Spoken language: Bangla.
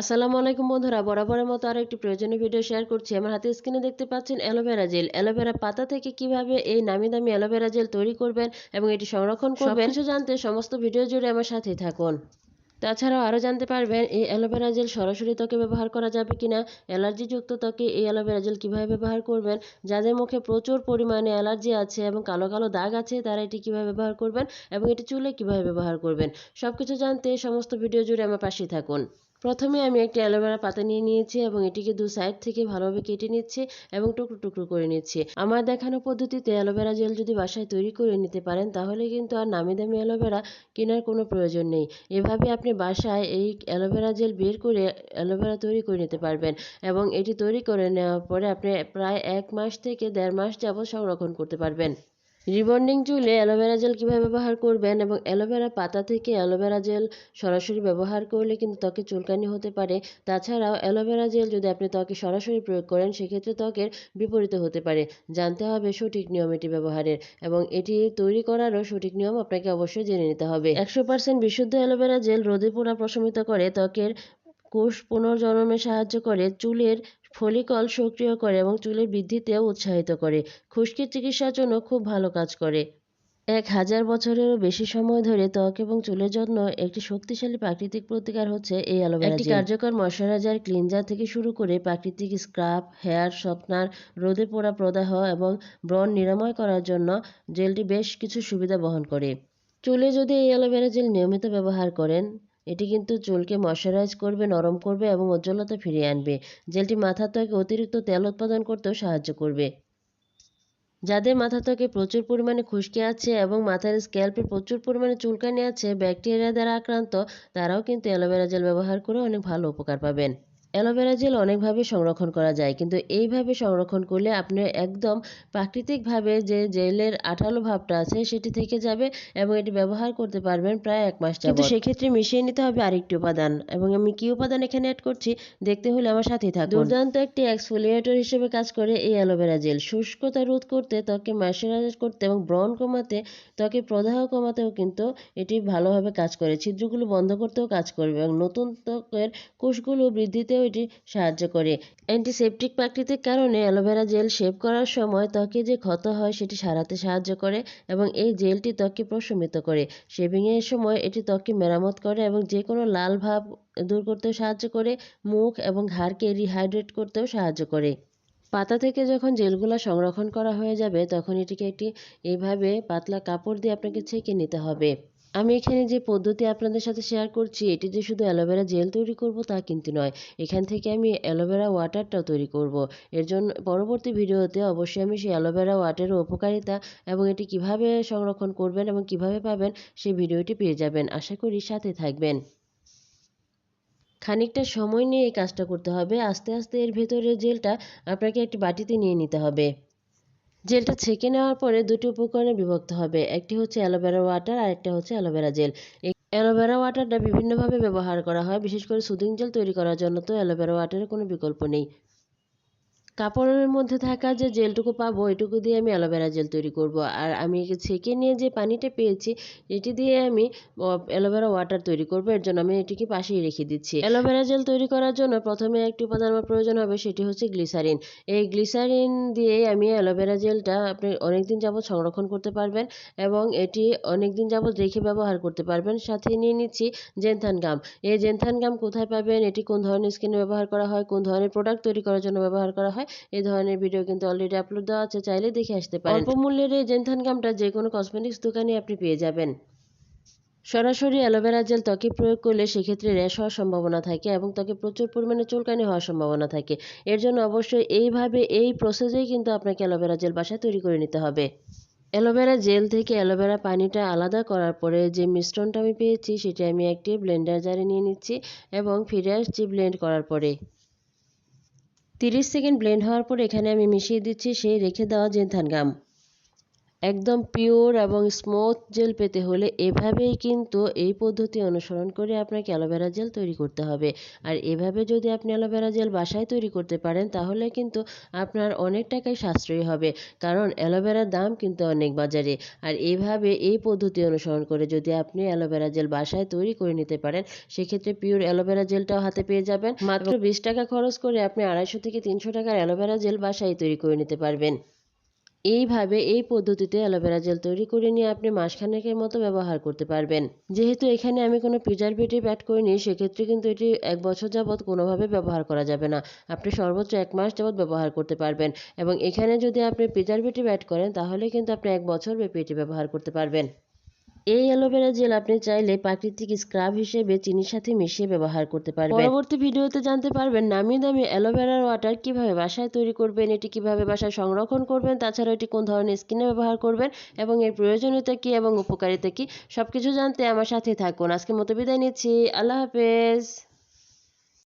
আসসালামু আলাইকুম বন্ধুরা, বরাবরের মতো আরও একটি প্রয়োজনীয় ভিডিও শেয়ার করছি। আমার হাতে স্ক্রিনে দেখতে পাচ্ছেন অ্যালোভেরা জেল। অ্যালোভেরা পাতা থেকে কীভাবে এই নামি দামি অ্যালোভেরা জেল তৈরি করবেন এবং এটি সংরক্ষণ করবেন কিছু জানতে সমস্ত ভিডিও জুড়ে আমার সাথেই থাকুন। তাছাড়াও আরও জানতে পারবেন, এই অ্যালোভেরা জেল সরাসরি ত্বকে ব্যবহার করা যাবে কিনা, অ্যালার্জিযুক্ত ত্বকে এই অ্যালোভেরা জেল কীভাবে ব্যবহার করবেন, যাদের মুখে প্রচুর পরিমাণে অ্যালার্জি আছে এবং কালো কালো দাগ আছে, তারা এটি কীভাবে ব্যবহার করবেন এবং এটি চুলে কীভাবে ব্যবহার করবেন সব কিছু জানতে সমস্ত ভিডিও জুড়ে আমার পাশেই থাকুন। প্রথমে আমি একটি অ্যালোভেরা পাতা নিয়ে নিয়েছি এবং এটিকে দু সাইড থেকে ভালোভাবে কেটে নিচ্ছি এবং টুকরো টুকরো করে নিচ্ছি। আমার দেখানো পদ্ধতিতে অ্যালোভেরা জেল যদি বাসায় তৈরি করে নিতে পারেন, তাহলে কিন্তু আর নামি দামি অ্যালোভেরা কেনার কোনো প্রয়োজন নেই। এভাবে আপনি বাসায় এই অ্যালোভেরা জেল বের করে অ্যালোভেরা তৈরি করে নিতে পারবেন এবং এটি তৈরি করে নেওয়ার পরে আপনি প্রায় এক মাস থেকে দেড় মাস যাবত সংরক্ষণ করতে পারবেন। রিবন্ডিং চুলে অ্যালোভেরা জেল কীভাবে ব্যবহার করবেন এবং অ্যালোভেরা পাতা থেকে অ্যালোভেরা জেল সরাসরি ব্যবহার করলে কিন্তু ত্বকে চুলকানি হতে পারে। তাছাড়াও অ্যালোভেরা জেল যদি আপনি ত্বকে সরাসরি প্রয়োগ করেন, সেক্ষেত্রে ত্বকের বিপরীত হতে পারে। জানতে হবে সঠিক নিয়ম এটি ব্যবহারের এবং এটি তৈরি করারও সঠিক নিয়ম আপনাকে অবশ্যই জেনে নিতে হবে। একশো পার্সেন্ট বিশুদ্ধ অ্যালোভেরা জেল রোদে পোড়া প্রশমিত করে ত্বকের কোষ পুনর্জন্মে সাহায্য করে চুলের ফলিকল সক্রিয় করে এবং চুলের বৃদ্ধিতেও উৎসাহিত করে। খুশকির চিকিৎসার জন্য খুব ভালো কাজ করে। এক হাজার বছরেরও বেশি সময় ধরে ত্বক এবং চুলের জন্য একটি শক্তিশালী প্রাকৃতিক প্রতিকার হচ্ছে এই অ্যালোভেরা একটি কার্যকর ময়শ্চারাইজার ক্লিনজার থেকে শুরু করে প্রাকৃতিক স্ক্রাব হেয়ার সফটনার রোদে পোড়া প্রদাহ এবং ব্রণ নিরাময় করার জন্য জেলটি বেশ কিছু সুবিধা বহন করে। চুলে যদি এই অ্যালোভেরা জেল নিয়মিত ব্যবহার করেন এটি কিন্তু চুলকে ময়শ্চারাইজ করবে, নরম করবে এবং উজ্জ্বলতা ফিরিয়ে আনবে। জেলটি মাথা ত্বকে অতিরিক্ত তেল উৎপাদন করতেও সাহায্য করবে। যাদের মাথা ত্বকে প্রচুর পরিমাণে খুশকি আছে এবং মাথার স্ক্যাল্পে প্রচুর পরিমাণে চুলকানি আছে, ব্যাকটেরিয়া দ্বারা আক্রান্ত, তারাও কিন্তু অ্যালোভেরা জেল ব্যবহার করে অনেক ভালো উপকার পাবেন। অ্যালোভেরা জেল অনেকভাবে সংরক্ষণ করা যায় কিন্তু এইভাবে সংরক্ষণ করলে আপনি একদম প্রাকৃতিকভাবে যে জেলের আঠালো ভাবটা আছে সেটি থেকে যাবে এবং এটি ব্যবহার করতে পারবেন প্রায় এক মাস কিন্তু সেক্ষেত্রে মিশিয়ে নিতে হবে আরেকটি উপাদান এবং আমি কি উপাদান এখানে অ্যাড করছি দেখতে হলে আমার সাথেই থাকুন। দুর্দান্ত একটি এক্সফোলিয়েটর হিসেবে কাজ করে এই অ্যালোভেরা জেল। শুষ্কতা রোধ করতে ত্বকে ময়শ্চারাইজ করতে এবং ব্রণ কমাতে ত্বকে প্রদাহ কমাতেও কিন্তু এটি ভালোভাবে কাজ করে। ছিদ্রগুলো বন্ধ করতেও কাজ করবে এবং নতুন ত্বকের কোষগুলো বৃদ্ধিতে করতেও এটি সাহায্য করে। অ্যান্টিসেপটিক প্রাকৃতিক কারণে অ্যালোভেরা জেল শেভ করার সময় ত্বকে যে ক্ষত হয় সেটি সারাতে সাহায্য করে এবং এই জেলটি ত্বককে প্রশমিত করে। শেভিংয়ের সময় এটি ত্বককে মেরামত করে এবং যে কোনো লাল ভাব দূর করতেও সাহায্য করে, মুখ এবং ঘাড়কে রিহাইড্রেট করতেও সাহায্য করে। পাতা থেকে যখন জেলগুলো সংরক্ষণ করা হয়ে যাবে, তখন এটিকে একটি এইভাবে পাতলা কাপড় দিয়ে আপনাকে ছেঁকে নিতে হবে। আমি এখানে যে পদ্ধতি আপনাদের সাথে শেয়ার করছি, এটি যে শুধু অ্যালোভেরা জেল তৈরি করব তা কিন্তু নয়। এখান থেকে আমি অ্যালোভেরা ওয়াটারটাও তৈরি করব। এর জন্য পরবর্তী ভিডিওতে অবশ্যই আমি সেই অ্যালোভেরা ওয়াটারের উপকারিতা এবং এটি কীভাবে সংরক্ষণ করবেন এবং কীভাবে পাবেন সেই ভিডিওটি পেয়ে যাবেন। আশা করি সাথে থাকবেন। খানিকটা সময় নিয়ে এই কাজটা করতে হবে। আস্তে আস্তে এর ভেতরের জেলটা আপনাকে একটি বাটিতে নিয়ে নিতে হবে। জেলটা ছেঁকে নেওয়ার পরে দুটি উপকরণে বিভক্ত হবে। একটি হচ্ছে অ্যালোভেরা ওয়াটার আর একটা হচ্ছে অ্যালোভেরা জেল। অ্যালোভেরা ওয়াটারটা বিভিন্নভাবে ব্যবহার করা হয়। বিশেষ করে সুদিং জেল তৈরি করার জন্য তো অ্যালোভেরা ওয়াটারের কোনো বিকল্প নেই। কাপড়ের মধ্যে থাকা যে জেলটুকু পাবো, এটুকু দিয়ে আমি অ্যালোভেরা জেল তৈরি করব। আর আমি ছেঁকে নিয়ে যে পানিটা পেয়েছি, এটি দিয়ে আমি অ্যালোভেরা ওয়াটার তৈরি করব। এর জন্য আমি এটিকে পাশেই রেখে দিচ্ছি। অ্যালোভেরা জেল তৈরি করার জন্য প্রথমে একটি উপাদান আমার প্রয়োজন হবে, সেটি হচ্ছে গ্লিসারিন। এই গ্লিসারিন দিয়ে আমি অ্যালোভেরা জেলটা আপনি অনেকদিন যাবৎ সংরক্ষণ করতে পারবেন এবং এটি অনেকদিন যাবৎ রেখে ব্যবহার করতে পারবেন। সাথে নিয়ে নিচ্ছি জেনথান গাম। এই জেনথান গাম কোথায় পাবেন? এটি কোন ধরনের স্কিনে ব্যবহার করা হয়? কোন ধরনের প্রোডাক্ট তৈরি করার জন্য ব্যবহার করা হয়? এই ধরনের ভিডিও কিন্তু অলরেডি আপলোড দেওয়া আছে, চাইলে দেখে আসতে পারেন। অল্প মূল্যের এই জেনথান গামটা যে কোনো কসমেটিক্স দোকানে আপনি পেয়ে যাবেন। সরাসরি অ্যালোভেরা জেল ত্বকে প্রয়োগ করলে সেক্ষেত্রে র্যাশ হওয়ার সম্ভাবনা থাকে এবং ত্বকে প্রচুর পরিমাণে চুলকানি হওয়ার সম্ভাবনা থাকে। এর জন্য অবশ্যই এইভাবে এই প্রসেসেই কিন্তু আপনাকে অ্যালোভেরা জেল বাসায় তৈরি করে নিতে হবে। অ্যালোভেরা জেল থেকে অ্যালোভেরা পানিটা আলাদা করার পরে যে মিশ্রণটা আমি পেয়েছি সেটা আমি একটি ব্লেন্ডার জারে নিয়ে নিচ্ছি এবং ফিরে আসছি ব্লেন্ড করার পরে। তিরিশ সেকেন্ড ব্লেন্ড হওয়ার পর এখানে আমি মিশিয়ে দিচ্ছি সেই রেখে দেওয়া জেনথান গাম একদম পিওর এবং স্মুথ জেল পেতে হলে এভাবেই কিন্তু এই পদ্ধতি অনুসরণ করে আপনাকে অ্যালোভেরা জেল তৈরি করতে হবে। আর এভাবে যদি আপনি অ্যালোভেরা জেল বাসায় তৈরি করতে পারেন, তাহলে কিন্তু আপনার অনেক টাকাই সাশ্রয়ী হবে, কারণ অ্যালোভেরার দাম কিন্তু অনেক বাজারে। আর এইভাবে এই পদ্ধতি অনুসরণ করে যদি আপনি অ্যালোভেরা জেল বাসায় তৈরি করে নিতে পারেন, সেক্ষেত্রে পিওর অ্যালোভেরা জেলটাও হাতে পেয়ে যাবেন। মাত্র বিশ টাকা খরচ করে আপনি আড়াইশো থেকে তিনশো টাকার অ্যালোভেরা জেল বাসায় তৈরি করে নিতে পারবেন। এইভাবে এই পদ্ধতিতে অ্যালোভেরা জেল তৈরি করে নিয়ে আপনি মাসখানেকের মতো ব্যবহার করতে পারবেন। যেহেতু এখানে আমি কোনো প্রিজারভেটিভ অ্যাড করিনি, সেক্ষেত্রে কিন্তু এটি এক বছর যাবৎ কোনোভাবে ব্যবহার করা যাবে না। আপনি সর্বোচ্চ এক মাস যাবৎ ব্যবহার করতে পারবেন এবং এখানে যদি আপনি প্রিজারভেটিভ অ্যাড করেন, তাহলে কিন্তু আপনি এক বছর ব্যাপী এটি ব্যবহার করতে পারবেন। এই অ্যালোভেরা জেল আপনি চাইলে প্রাকৃতিক স্ক্রাব হিসেবে চিনির সাথে মিশিয়ে ব্যবহার করতে পারবেন। পরবর্তী ভিডিওতে জানতে পারবেন নামি দামি অ্যালোভেরার ওয়াটার কীভাবে বাসায় তৈরি করবেন, এটি কীভাবে বাসায় সংরক্ষণ করবেন তাছাড়া এটি কোন ধরনের স্কিনে ব্যবহার করবেন এবং এর প্রয়োজনীয়তা কি এবং উপকারিতা কি, সবকিছু জানতে আমার সাথে থাকুন। আজকে মতো বিদায় নিচ্ছি। আল্লাহ হাফেজ।